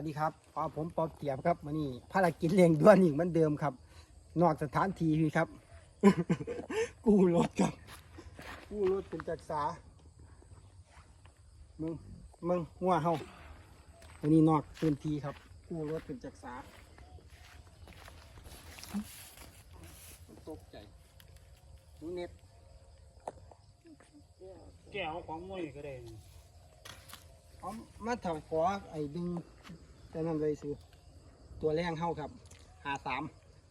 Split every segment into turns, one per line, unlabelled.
วัสดีครับพอผมปอบเตียบครับวันนี้ภารกิจเร่งด่วนอีกเหมือนเดิมครับ นอกสถานที่พี่ครับ กู้รถครับ กู้รถเป็นจักรสามึงมึงหัวเฮาวันนี้นอกพื้นที่ครับ กู้รถเป็นจักรสาตกใจดูเน็ต
แก้วของมวยก็ได้
เอามาทำขอไอ้ดึง แต่นั่นเลยซื้อตัวแรงเฮาครับหาสาม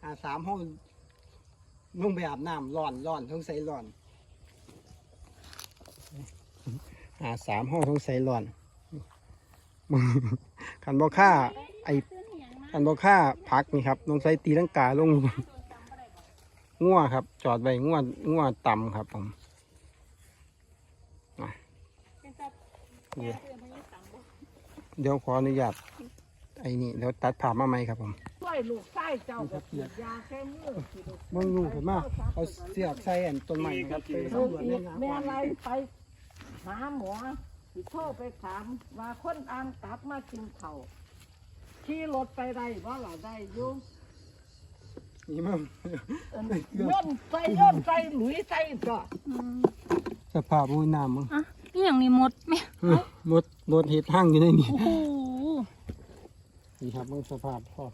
หาสามเฮาลงไปอาบน้ำร้อนร้อนต้องใส่ร้อนหาสามเฮาต้องใส่ร้อนขันบ่ค่าไอ้ขันบ่ค่าพักนี่ครับต้องใส่ตีลังกาลงง่วครับ จอดไว้ง่วง่วต่ำครับผมนี่เดี๋ยวขออนุญาต ไอ้นี่เดี๋ยวตัดผ่าพมาไหมครับผม
ช่วยลูกไส้เจ้ากับฉีดยาแค่มือฉีด
มึงรู้เห็นมาเอาเสียบใส่อันต้นไม้ครับไป
ลูก
สำรวจ
อี
ใน
ก
น้ำ
แม่อะไรไปหาหมอสิโทรไปถามว่าคนอ่านกลับมากินเขาวขี่รถไปได้ว่าล่ะได้อยู่
นี่มึง
เอิ่นย่นใส่ย่นใส่หลุยใส่ก็
สภาพมุ้ยน้ำมึง
อะนี่อย่างนี้หมดไหม
อื้อรถรถเห็ดห้างอยู่ในนี่
โอ้โห
นี่ครับมึงสภาพพ่อ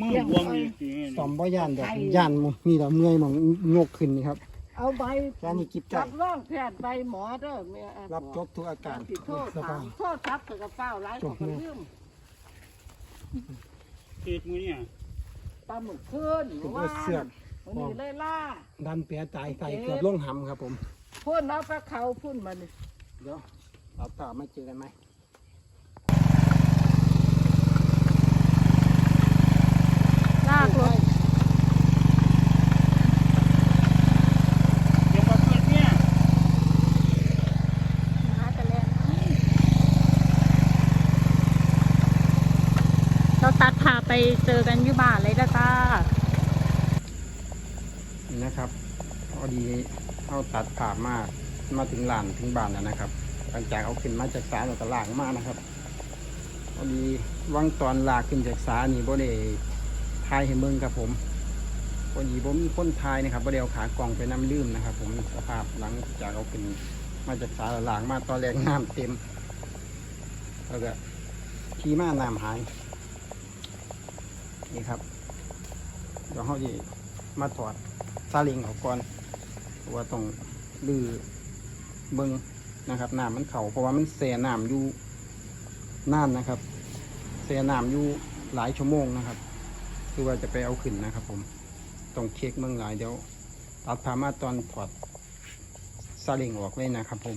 มึงบวมอีกที
สอมบ่ย่านดอกย่านมึงนี่เราเมื่อยมึงยกขึ้นนี่ครับ
เอาใบ
แค่นี้กิบใจ
รับรองแพทย์ใบหมอเด้อแม่แอบ
รับจบทุกอาการ
สิโทษ
ส
ถา
ภามพ
โทษทับกับเป้าหลายของก็ลืม
ติดมือเนี่ย
ปลาหมึกขึ้น
เป็น
ว่า
เสือก
วันนี้เลยล่า
ดันเปียตายใส่เกือบลงหำครับผม
พุ่นเอาปลาเขาพุ่นมานี่
เดี๋ยวเราต่อมาเจอกันไหม
ลากรถ
เดี๋ยวมาเพื่อนเนี่ย
หาแต่แลนเราตัดผ่า ไปเจอกันอยู่บ้านเลยนะจ้า
นี่นะครับพอดีเอาตัดผ่ามามาถึงลานถึงบ้านแล้วนะครับ หลังจากเอาขึ้นมาจากสาเราก็ลากมานะครับพอดีวังตอนลากขึ้นจากสานี่บ่ได้ทายให้เบิ่งครับผมพอดีผมมีคนทายนะครับบ่ได้เอาขากล่องไปน้ำลืมนะครับ ผมสภาพหลังจากเอาขึ้นมาจากสาเราลากมาตอนแรกน้ำเต็มแล้วก็ขี่มาน้ำหาย นี่ครับ เดี๋ยวเขาจะมาถอดซาเลิงเขาก่อนเพราะว่าต้องลือเบิงนะครับน้ำมันเข่าเพราะว่ามันแส่น้ำอยู่น่านนะครับ เสียน้ำอยู่หลายชั่วโมงนะครับ คือว่าจะไปเอาขึ้นนะครับ ผมต้องเช็คเมืองหลายเดี๋ยวตัดพามาตอนถอดซาเล้งออกเลยนะครับ ผม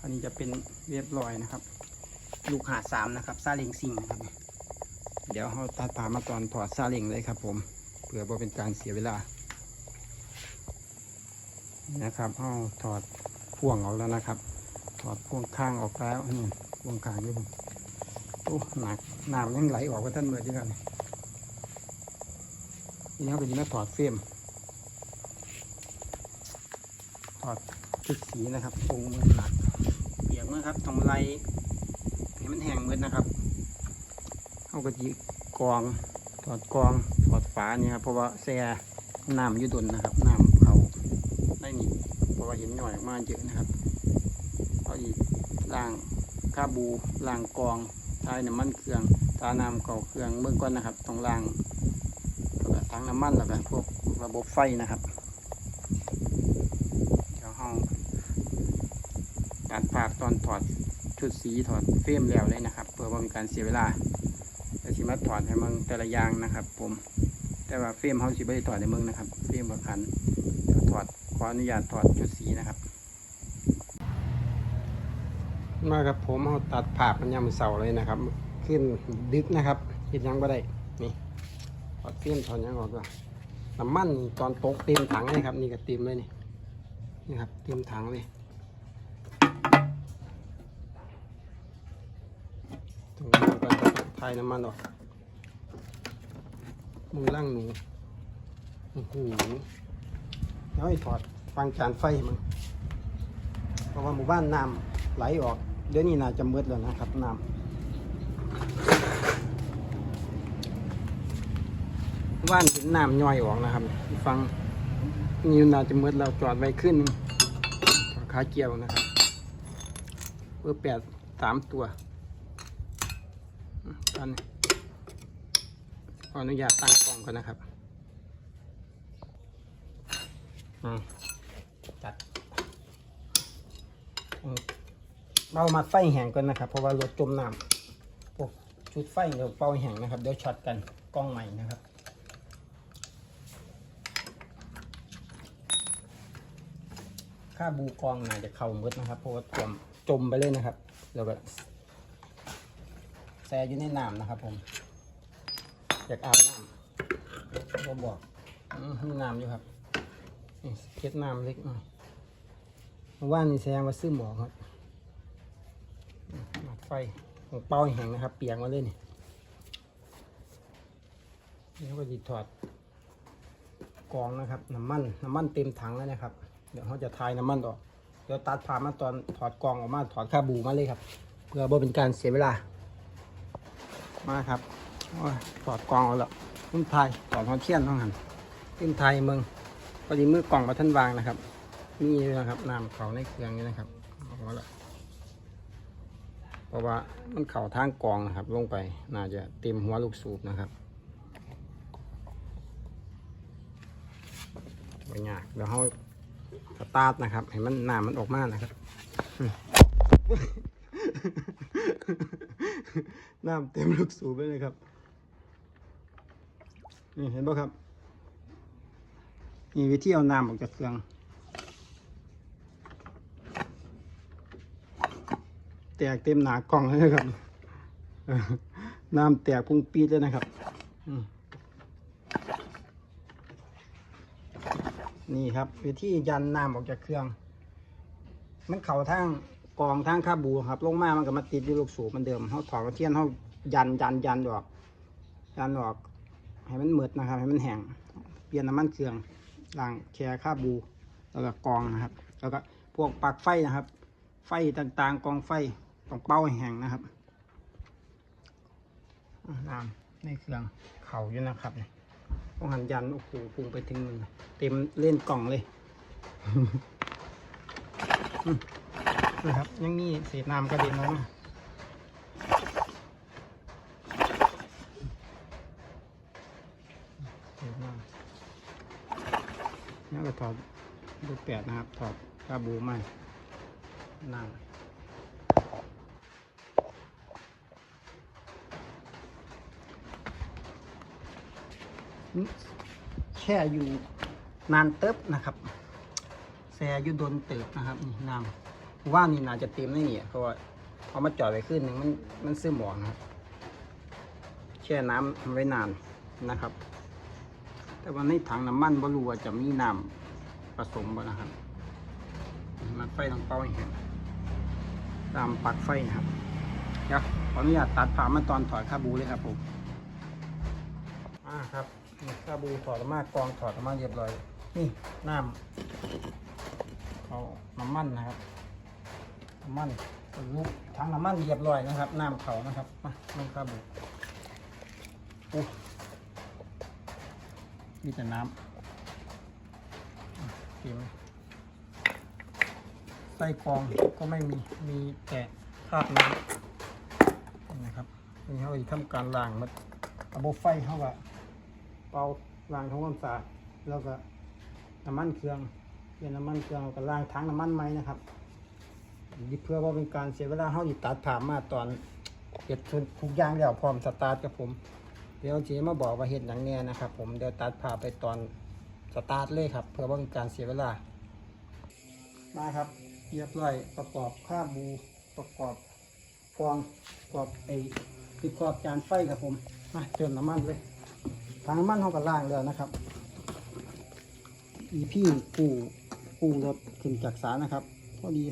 อันนี้จะเป็นเรียบร้อยนะครับ ลูกหาสามนะครับซาเล้งซิงนะครับ เดี๋ยวเราตัดพามาตอนถอดซาเล้งเลยครับผมเพื่อบ่เป็นการเสียเวลา นะครับเราถอดพ่วงออกแล้วนะครับ ถอดพ่วงข้างออกแล้วนี่พ่วงข้างอยู่ผมโอ้หนักน้ำยังไหลออกว่าท่านเมื่อที่กันนี่เขาเป็นมาถอดเฟรมถอดชุดสีนะครับตรงมือหนักเบียกมือครับต้องไล่ให้มันแห้งมืดนะครับ เขาก็จีกองถอดกองถอดฝานี่ครับเพราะว่าแช่น้ำอยุดนนะครับน้ำเขาได้นี่เพราะว่าเห็นหน่อยออกเยอะนะครับเอาอีกล้างคาบูล้างกองทายน้ำมันเครื่องทาน้ำเก่าเครื่องเบื้องก่อนนะครับต้องล้างแล้วก็ทั้งน้ำมันแล้วก็พวกระบบไฟนะครับเดี๋ยวห้องตัดภาพตอนถอดชุดสีถอดเฟรมแล้วเลยนะครับ เพื่อว่ามีการเสียเวลา สิมาถอดให้มึงแต่ละยางนะครับ ผม แต่ว่าเฟรมเขาสิไม่ได้ถอดในมึงนะครับ เฟรมบางคันถอดขออนุญาตถอดชุดสีนะครับ มาครับผมเอาตัดภามันยามเสาเลยนะครับ ขึ้นดึกนะครับเห็นยังบ่ได้นี่ถอดเฟี้ยนถอดยังออกก่อนน้ำมันนี่ตอนตกเต็มถังเลยครับ นี่ก็เต็มเลยนี่นี่ครับเต็มถังเลย คลยน้ำมันออกมึงล่างหนูโอ้โหน้อยถอดฟังการไฟมึงเพราะว่าหมู่บ้านน้ำไหลออก เดี๋ยวนี้น่าจะมืดแล้วนะครับน้ำว่านเห็นน้ำย่อยออกนะครับ ฟังนี่น่าจะมืดแล้วจอดไว้ขึ้นขาเกี่ยวนะครับเบอร์แปดสามตัว อันขออนุญาตตั้งกล้องก่อนนะครับอืมจัดเรามาไฟแห้งก่อนนะครับ เพราะว่ารถจมน้ำพวกชุดไฟเดี๋ยวเป่าแห้งนะครับ เดี๋ยวช็อตกันกล้องใหม่นะครับค่าบูกองน่าจะเข่าหมดนะครับ เพราะว่าจมจมไปเลยนะครับ แล้วก็ แซ่อยู่ในน้ำนะครับผม อยากอาบน้ำก็บอกมีน้ำอยู่ครับเก็ดน้ำเล็กหน่อยว่านนี่แสดงว่าซื้อหมอครับหมักไฟของเป้าแห้งนะครับ เปียกมาเลยนี่นี่ก็จะถอดกองนะครับน้ำมันน้ำมันเต็มถังแล้วนะครับ เดี๋ยวเขาจะทายน้ำมันออกเดี๋ยวตัดผ่ามาตอนถอดกองออกมาถอดค่าบูมาเลยครับ เพื่อบ่เป็นการเสียเวลา มาครับโอ้ยถอดกล่องออกแล้วขึ้นไทยถอดหัวเทียนต้องหันขึ้นไทยเมืองพอดีมือกล่องมาท่านวางนะครับ นี่นะครับน้ำเขาในเครื่องนี้นะครับเอาละเพราะว่ามันเข่าทางกรองนะครับ ลงไปน่าจะเต็มหัวลูกสูบนะครับไม่ยากเดี๋ยวเขาสตาร์ทนะครับ ให้มันน้ำมันออกมานะครับ น้ำเต็มลูกสูบไปเลยครับ นี่เห็นป่ะครับนี่วิธีเอาน้ำออกจากเครื่อง แตกเต็มหนากล่องเลยนะครับ น้ำแตกพุ่งปีดเลยนะครับนี่ครับวิธียันน้ำออกจากเครื่อง มันเข่าทาง กองทางคาบูครับ ลงมามันก็มาติดอยู่ลูกสูบมันเดิมเขาถอดเทียนเขายันยันยันออกยันออก ให้มันเหมือดนะครับ ให้มันแห้งเปลี่ยนน้ำมันเครื่องล้างแค่คาบูแล้วก็กองนะครับ แล้วก็พวกปลั๊กไฟนะครับ ไฟต่างๆ กองไฟต้องเป้าให้แห้งนะครับน้ำในเครื่องเข่าอยู่นะครับเนี่ยต้องหันยันโอ้โหพุ่งไปถึงเต็มเล่นกล่องเลย นะครับ ยังมีเศษน้ำกระเด็นออกมาเศษน้ำนี่ก็ถอดรูปแปดนะครับ ถอดกระบูใหม่น้ำแช่อยู่นานเติบนะครับ แช่อยู่โดนเติบนะครับนี่น้ำ ว่านี่น่าจะเต็มได้เนี่ยเพราะว่าเอามาจอดไว้ขึ้นหนึ่งมันมันซึมหมอกนะครับแช่น้ำไว้นานนะครับ แต่ว่าในถังน้ำมันบรูว่าจะมีน้ำผสมบ่นะครับมันไฟต้องเป่าให้แห้งตามปักไฟนะครับเดี๋ยวขออนุญาตตัดผ่ามาตอนถอดคาบูเลยครับผมอ่าครับนี่คาบูถอดออกมากรองถอดออกมาเรียบร้อย นี่น้ำเอาน้ำมันนะครับ น้ำมันลุกทั้งน้ำมันเรียบร้อยนะครับ น้ำเขานะครับ มาลงคาบูโอ้มีแต่น้ำเต็มใส่กรองก็ไม่มี มีแต่คราบน้ำนะครับ นี่เขาทำการล้างมันระบบไฟเขาว่าเป่าล้างทำความสะอาดแล้วก็น้ำมันเครื่องเปลี่ยนน้ำมันเครื่องก็ล้างถังน้ำมันไหมนะครับ เพื่อว่าเป็นการเสียเวลาเขาอีตัดผ่านมาตอนเก็บทุกอย่างแล้วพร้อมสตาร์ทกับผม เดี๋ยวจีมาบอกว่าเห็ดหนังเนี่ยนะครับ ผมเดี๋ยวตัดผ่าไปตอนสตาร์ทเลยครับ เพื่อว่าเป็นการเสียเวลา มาครับเรียบร้อยประกอบข้าบูประกอบฟองประกอบไอ้ประกอบจานไฟครับผมมาเติมน้ำมันเลยทางน้ำมันเขาก็ล่างแล้วนะครับอีพี่ปูปูรถขึ้นจากสารนะครับพอดี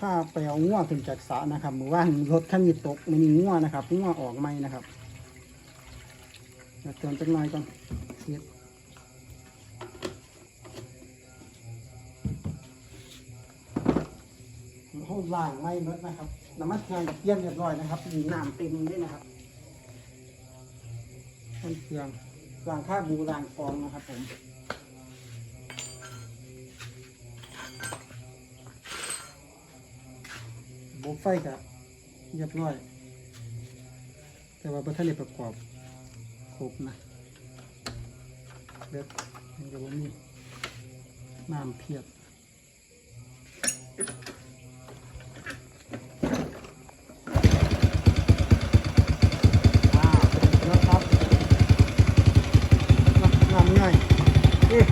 ข้าไปเอาง่วขึ้นจากสระนะครับเมื่อวานรถคันนี้ตกมันมีง่วนะครับง่วออกไหมนะครับเดี๋ยวเติมจักหน่อยก่อนเสียดเขาล่างไม่เมดนะครับน้ำมันเครื่องเปลี่ยนเรียบร้อยนะครับมีน้ำเต็มด้วยนะครับต้นเครื่องล่างข้าบูล่างกองนะครับผม ฟกับเรียบร้อย แต่ว่าบัทันได้ประกอบครบนะแบบมันจะบ่มีน้ำเพียบ อ่าแล้วครับงามง่ายเอ๊ะ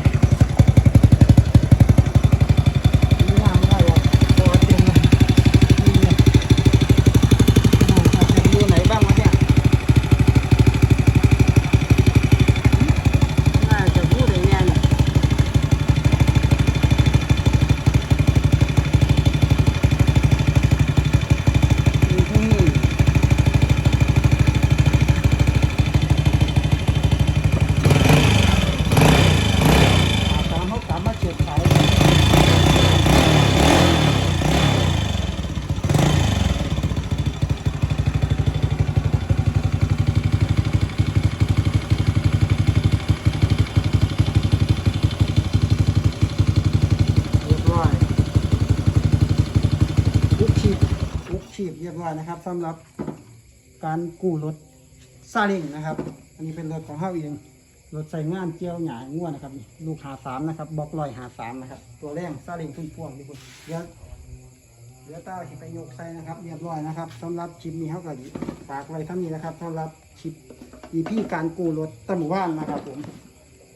งามง่ายว่ะพอเต็มเลยนี่ไงอ่าอาจจะดูไหนบ้างวะเนี่ยน่าจะพูดอย่างเงี้ยเนี่ยอืม ตามเขาตามมาเก็บขายเรียบร้อยลุกชีพลุก ชีพเรียบร้อยนะครับสำหรับการกู้รถซาเล้งนะครับ อันนี้เป็นรถของเฮาเองรถใส่งานเจียวหยายง่วนนะครับลูกหาสามนะครับบล็อกลอยหาสามนะครับ ตัวแรงซาเล้งทุ่นพ่วงทุกคนเดี๋ยวเดี๋ยวต้าสิไปยกใส่นะครับ เรียบร้อยนะครับสำหรับคลิปนี้เขาก็ฝากไว้เท่านี้นะครับสำหรับคลิปอีพี่การกู้รถตะหมู่บ้านนะครับ ผม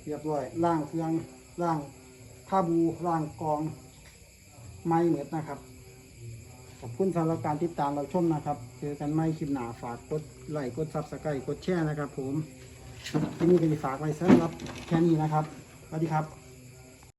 เรียบร้อยล่างเครื่องล่างผ้าบูล่างกองไม้เหมือดนะครับ อบคุณสำหรับการติดตามเราชมนะครับ เจอกันไม่คลิปหนาฝากกดไลค์กดซับสไครต์กดแชร์นะครับ ผมที่นี่ก็จะฝากไว้สำหรับแค่นี้นะครับสวัสดีครับ